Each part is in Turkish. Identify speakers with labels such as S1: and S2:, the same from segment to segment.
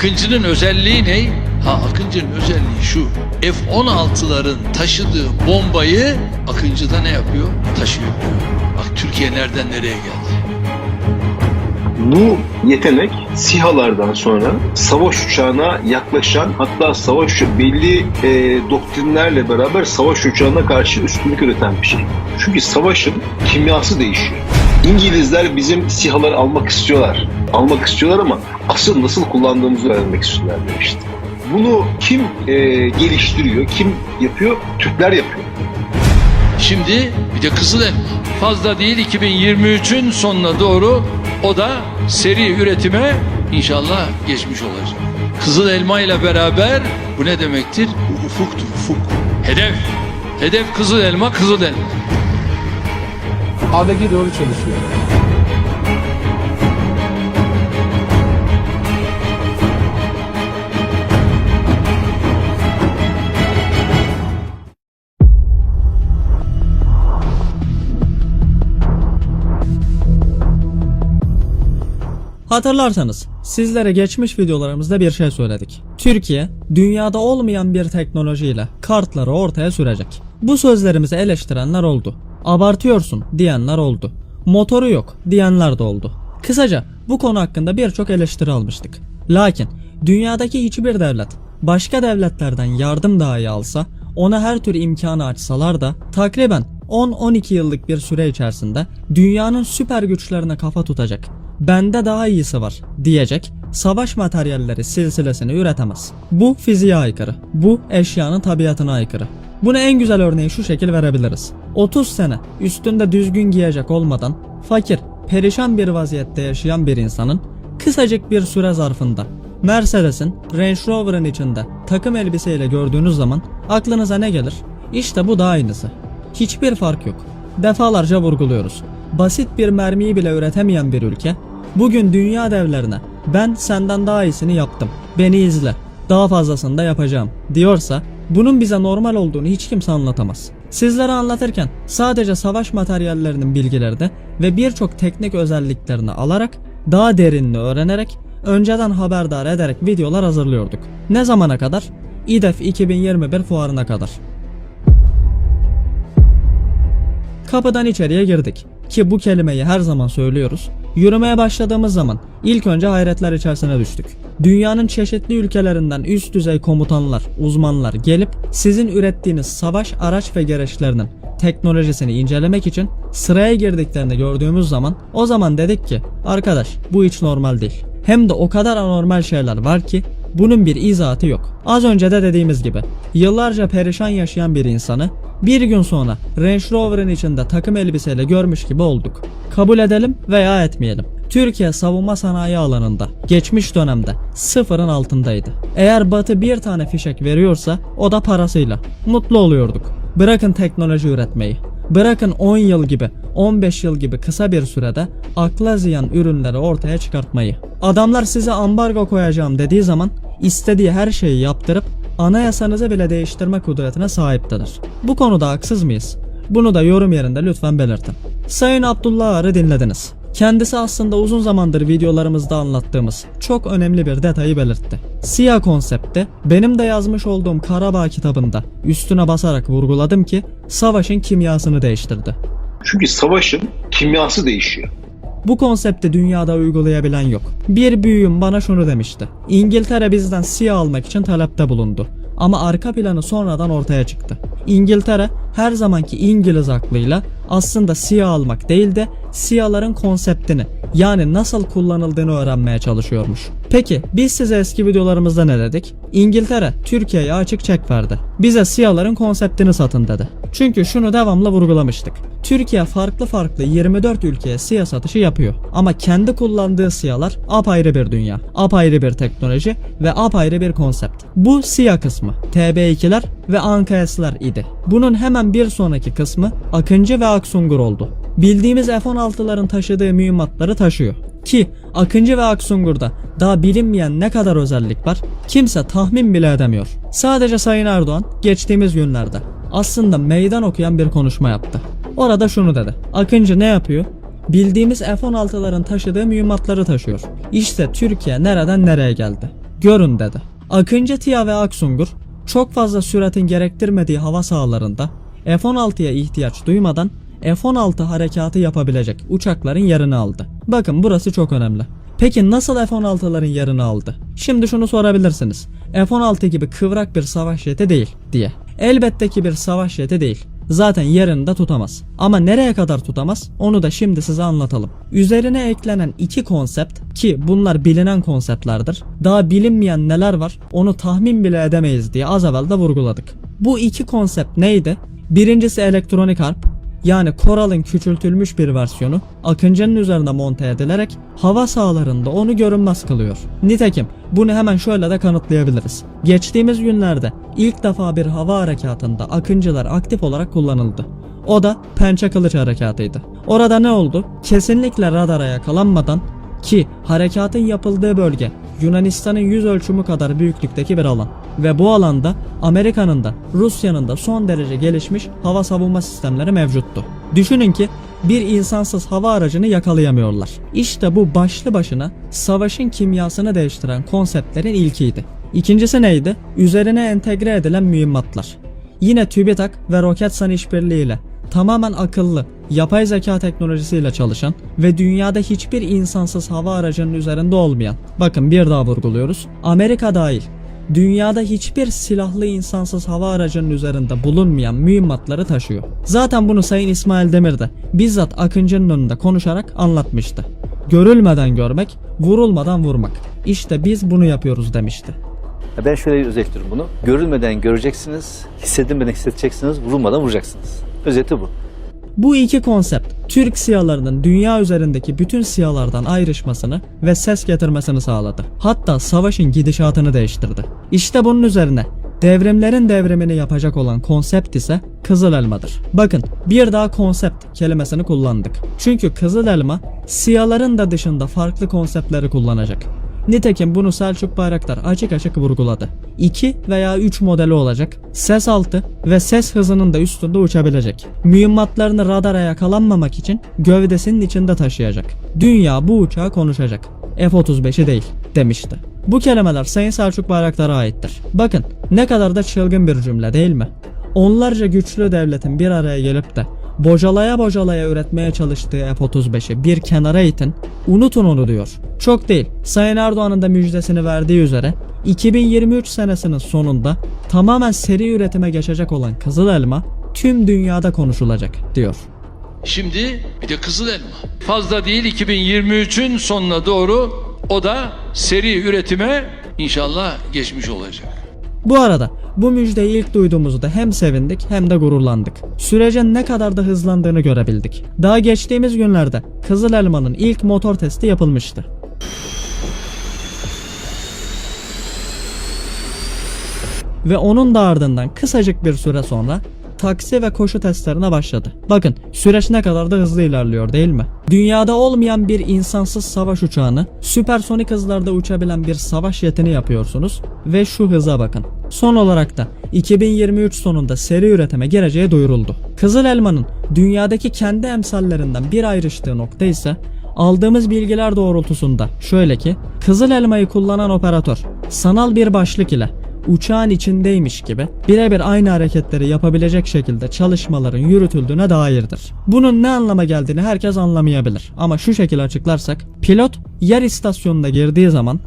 S1: Akıncı'nın özelliği ne? Ha Akıncı'nın özelliği şu. F-16'ların taşıdığı bombayı Akıncı'da ne yapıyor? Taşıyor. Bak Türkiye nereden nereye geldi?
S2: Bu yetenek SİHA'lardan sonra savaş uçağına yaklaşan hatta savaş uçağı- belli e, doktrinlerle beraber savaş uçağına karşı üstünlük üreten bir şey. Çünkü savaşın kimyası değişiyor. İngilizler bizim SİHA'ları almak istiyorlar. Almak istiyorlar ama asıl nasıl kullandığımızı öğrenmek istiyorlar demişti. Bunu kim e, geliştiriyor, kim yapıyor? Türkler yapıyor.
S1: Şimdi bir de Kızıl Elma. Fazla değil 2023'ün sonuna doğru o da seri üretime inşallah geçmiş olacak. Kızıl Elma ile beraber bu ne demektir? Bu ufuktur ufuk. Hedef. Hedef Kızıl Elma, Kızıl Elma.
S3: A'daki doğru çalışıyor.
S4: Hatırlarsanız sizlere geçmiş videolarımızda bir şey söyledik. Türkiye dünyada olmayan bir teknolojiyle kartları ortaya sürecek. Bu sözlerimizi eleştirenler oldu. Abartıyorsun diyenler oldu. Motoru yok diyenler de oldu. Kısaca bu konu hakkında birçok eleştiri almıştık. Lakin dünyadaki hiçbir devlet başka devletlerden yardım dahi alsa ona her tür imkanı açsalar da takriben 10-12 yıllık bir süre içerisinde dünyanın süper güçlerine kafa tutacak bende daha iyisi var diyecek savaş materyalleri silsilesini üretemez. Bu fiziğe aykırı. Bu eşyanın tabiatına aykırı. Buna en güzel örneği şu şekil verebiliriz. 30 sene üstünde düzgün giyecek olmadan fakir, perişan bir vaziyette yaşayan bir insanın kısacık bir süre zarfında Mercedes'in Range Rover'ın içinde takım elbiseyle gördüğünüz zaman aklınıza ne gelir? İşte bu da aynısı. Hiçbir fark yok. Defalarca vurguluyoruz. Basit bir mermiyi bile üretemeyen bir ülke bugün dünya devlerine ben senden daha iyisini yaptım. Beni izle. Daha fazlasını da yapacağım diyorsa bunun bize normal olduğunu hiç kimse anlatamaz. Sizlere anlatırken sadece savaş materyallerinin bilgilerini ve birçok teknik özelliklerini alarak daha derinini öğrenerek önceden haberdar ederek videolar hazırlıyorduk. Ne zamana kadar? İDEF 2021 fuarına kadar. Kapıdan içeriye girdik. Ki bu kelimeyi her zaman söylüyoruz. Yürümeye başladığımız zaman ilk önce hayretler içerisine düştük. Dünyanın çeşitli ülkelerinden üst düzey komutanlar, uzmanlar gelip sizin ürettiğiniz savaş araç ve gereçlerinin teknolojisini incelemek için sıraya girdiklerini gördüğümüz zaman o zaman dedik ki arkadaş bu hiç normal değil. Hem de o kadar anormal şeyler var ki bunun bir izahatı yok. Az önce de dediğimiz gibi yıllarca perişan yaşayan bir insanı bir gün sonra Range Rover'ın içinde takım elbiseyle görmüş gibi olduk. Kabul edelim veya etmeyelim. Türkiye savunma sanayi alanında geçmiş dönemde sıfırın altındaydı. Eğer Batı bir tane fişek veriyorsa o da parasıyla. Mutlu oluyorduk. Bırakın teknoloji üretmeyi. Bırakın 10 yıl gibi, 15 yıl gibi kısa bir sürede akla ziyan ürünleri ortaya çıkartmayı. Adamlar size ambargo koyacağım dediği zaman istediği her şeyi yaptırıp anayasanızı bile değiştirme kudretine sahiptedir. Bu konuda haksız mıyız? Bunu da yorum yerinde lütfen belirtin. Sayın Abdullah Arı dinlediniz. Kendisi aslında uzun zamandır videolarımızda anlattığımız çok önemli bir detayı belirtti. Siyah konsepti benim de yazmış olduğum Karabağ kitabında üstüne basarak vurguladım ki savaşın kimyasını değiştirdi.
S2: Çünkü savaşın kimyası değişiyor.
S4: Bu konsepti dünyada uygulayabilen yok. Bir büyüğüm bana şunu demişti. İngiltere bizden siyah almak için talepte bulundu. Ama arka planı sonradan ortaya çıktı. İngiltere her zamanki İngiliz aklıyla aslında siyah almak değil de siyahların konseptini yani nasıl kullanıldığını öğrenmeye çalışıyormuş. Peki biz size eski videolarımızda ne dedik? İngiltere Türkiye'ye açık çek verdi. Bize siyahların konseptini satın dedi. Çünkü şunu devamlı vurgulamıştık. Türkiye farklı farklı 24 ülkeye siyah satışı yapıyor. Ama kendi kullandığı siyahlar apayrı bir dünya, apayrı bir teknoloji ve apayrı bir konsept. Bu siyah kısmı. TB2'ler ve ANKS'ler idi. Bunun hemen bir sonraki kısmı Akıncı ve Aksungur oldu. Bildiğimiz F-16'ların taşıdığı mühimmatları taşıyor. Ki Akıncı ve Aksungur'da daha bilinmeyen ne kadar özellik var kimse tahmin bile edemiyor. Sadece Sayın Erdoğan geçtiğimiz günlerde aslında meydan okuyan bir konuşma yaptı. Orada şunu dedi. Akıncı ne yapıyor? Bildiğimiz F-16'ların taşıdığı mühimmatları taşıyor. İşte Türkiye nereden nereye geldi. Görün dedi. Akıncı Tia ve Aksungur çok fazla süratin gerektirmediği hava sahalarında F-16'ya ihtiyaç duymadan F-16 harekatı yapabilecek uçakların yerini aldı. Bakın burası çok önemli. Peki nasıl F-16'ların yerini aldı? Şimdi şunu sorabilirsiniz. F-16 gibi kıvrak bir savaş jeti değil diye. Elbette ki bir savaş jeti değil. Zaten yerini de tutamaz. Ama nereye kadar tutamaz onu da şimdi size anlatalım. Üzerine eklenen iki konsept ki bunlar bilinen konseptlerdir. Daha bilinmeyen neler var onu tahmin bile edemeyiz diye az evvel de vurguladık. Bu iki konsept neydi? Birincisi elektronik harp, yani Koral'ın küçültülmüş bir versiyonu Akıncı'nın üzerine monte edilerek hava sahalarında onu görünmez kılıyor. Nitekim bunu hemen şöyle de kanıtlayabiliriz. Geçtiğimiz günlerde ilk defa bir hava harekatında Akıncılar aktif olarak kullanıldı. O da pençe kılıç harekatıydı. Orada ne oldu? Kesinlikle radara yakalanmadan ki harekatın yapıldığı bölge Yunanistan'ın yüz ölçümü kadar büyüklükteki bir alan ve bu alanda Amerika'nın da Rusya'nın da son derece gelişmiş hava savunma sistemleri mevcuttu. Düşünün ki bir insansız hava aracını yakalayamıyorlar. İşte bu başlı başına savaşın kimyasını değiştiren konseptlerin ilkiydi. İkincisi neydi? Üzerine entegre edilen mühimmatlar. Yine TÜBİTAK ve Roketsan işbirliğiyle tamamen akıllı, yapay zeka teknolojisiyle çalışan ve dünyada hiçbir insansız hava aracının üzerinde olmayan, bakın bir daha vurguluyoruz, Amerika dahil, dünyada hiçbir silahlı insansız hava aracının üzerinde bulunmayan mühimmatları taşıyor. Zaten bunu Sayın İsmail Demir de bizzat Akıncı'nın önünde konuşarak anlatmıştı. Görülmeden görmek, vurulmadan vurmak. İşte biz bunu yapıyoruz demişti.
S3: Ben şöyle özetliyorum bunu. Görülmeden göreceksiniz, hissedilmeden hissedeceksiniz, vurulmadan vuracaksınız. Özeti bu.
S4: Bu iki konsept Türk siyalarının dünya üzerindeki bütün siyalardan ayrışmasını ve ses getirmesini sağladı. Hatta savaşın gidişatını değiştirdi. İşte bunun üzerine devrimlerin devrimini yapacak olan konsept ise Kızıl Elma'dır. Bakın bir daha konsept kelimesini kullandık. Çünkü Kızıl Elma siyaların da dışında farklı konseptleri kullanacak. Nitekim bunu Selçuk Bayraktar açık açık vurguladı. 2 veya 3 modeli olacak. Ses altı ve ses hızının da üstünde uçabilecek. Mühimmatlarını radara yakalanmamak için gövdesinin içinde taşıyacak. Dünya bu uçağı konuşacak. F-35'i değil demişti. Bu kelimeler Sayın Selçuk Bayraktar'a aittir. Bakın ne kadar da çılgın bir cümle değil mi? Onlarca güçlü devletin bir araya gelip de bocalaya bocalaya üretmeye çalıştığı F-35'i bir kenara itin, unutun onu diyor. Çok değil, Sayın Erdoğan'ın da müjdesini verdiği üzere 2023 senesinin sonunda tamamen seri üretime geçecek olan Kızıl Elma tüm dünyada konuşulacak diyor.
S1: Şimdi bir de Kızıl Elma. Fazla değil 2023'ün sonuna doğru o da seri üretime inşallah geçmiş olacak.
S4: Bu arada bu müjdeyi ilk duyduğumuzda hem sevindik hem de gururlandık. Sürecin ne kadar da hızlandığını görebildik. Daha geçtiğimiz günlerde Kızıl Elma'nın ilk motor testi yapılmıştı. Ve onun da ardından kısacık bir süre sonra taksi ve koşu testlerine başladı. Bakın süreç ne kadar da hızlı ilerliyor değil mi? Dünyada olmayan bir insansız savaş uçağını süpersonik hızlarda uçabilen bir savaş jetini yapıyorsunuz ve şu hıza bakın. Son olarak da 2023 sonunda seri üretime gireceği duyuruldu. Kızıl Elma'nın dünyadaki kendi emsallerinden bir ayrıştığı nokta ise Aldığımız bilgiler doğrultusunda şöyle ki Kızıl Elma'yı kullanan operatör sanal bir başlık ile uçağın içindeymiş gibi birebir aynı hareketleri yapabilecek şekilde çalışmaların yürütüldüğüne dairdir. Bunun ne anlama geldiğini herkes anlamayabilir ama şu şekilde açıklarsak pilot yer istasyonuna girdiği zaman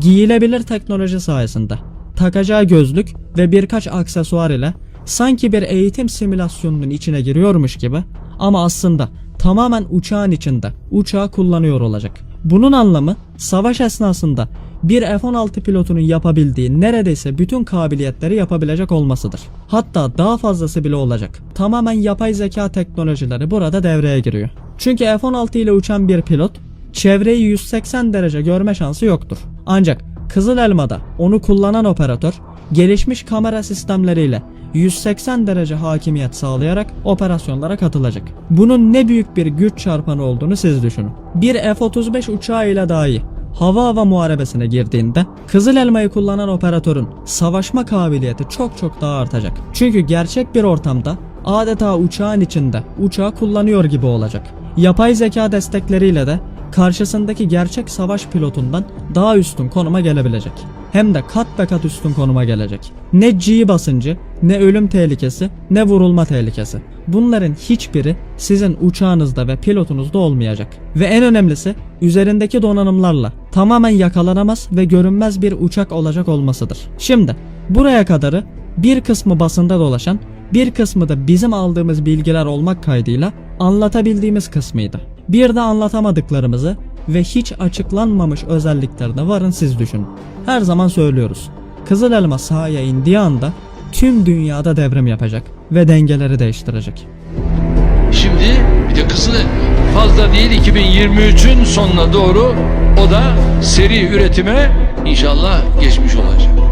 S4: giyilebilir teknoloji sayesinde takacağı gözlük ve birkaç aksesuar ile sanki bir eğitim simülasyonunun içine giriyormuş gibi ama aslında tamamen uçağın içinde uçağı kullanıyor olacak. Bunun anlamı savaş esnasında bir F-16 pilotunun yapabildiği neredeyse bütün kabiliyetleri yapabilecek olmasıdır. Hatta daha fazlası bile olacak. Tamamen yapay zeka teknolojileri burada devreye giriyor. Çünkü F-16 ile uçan bir pilot çevreyi 180 derece görme şansı yoktur. Ancak Kızıl Elma'da onu kullanan operatör gelişmiş kamera sistemleriyle 180 derece hakimiyet sağlayarak operasyonlara katılacak. Bunun ne büyük bir güç çarpanı olduğunu siz düşünün. Bir F-35 uçağı ile dahi hava hava muharebesine girdiğinde Kızıl Elma'yı kullanan operatörün savaşma kabiliyeti çok çok daha artacak. Çünkü gerçek bir ortamda adeta uçağın içinde uçağı kullanıyor gibi olacak. Yapay zeka destekleriyle de karşısındaki gerçek savaş pilotundan daha üstün konuma gelebilecek. Hem de kat be kat üstün konuma gelecek. Ne G basıncı, ne ölüm tehlikesi, ne vurulma tehlikesi. Bunların hiçbiri sizin uçağınızda ve pilotunuzda olmayacak. Ve en önemlisi üzerindeki donanımlarla tamamen yakalanamaz ve görünmez bir uçak olacak olmasıdır. Şimdi buraya kadarı bir kısmı basında dolaşan, bir kısmı da bizim aldığımız bilgiler olmak kaydıyla anlatabildiğimiz kısmıydı. Bir de anlatamadıklarımızı ve hiç açıklanmamış özelliklerine varın siz düşünün. Her zaman söylüyoruz. Kızıl elma sahaya indiği anda tüm dünyada devrim yapacak ve dengeleri değiştirecek.
S1: Şimdi bir de Kızıl. Fazla değil 2023'ün sonuna doğru o da seri üretime inşallah geçmiş olacak.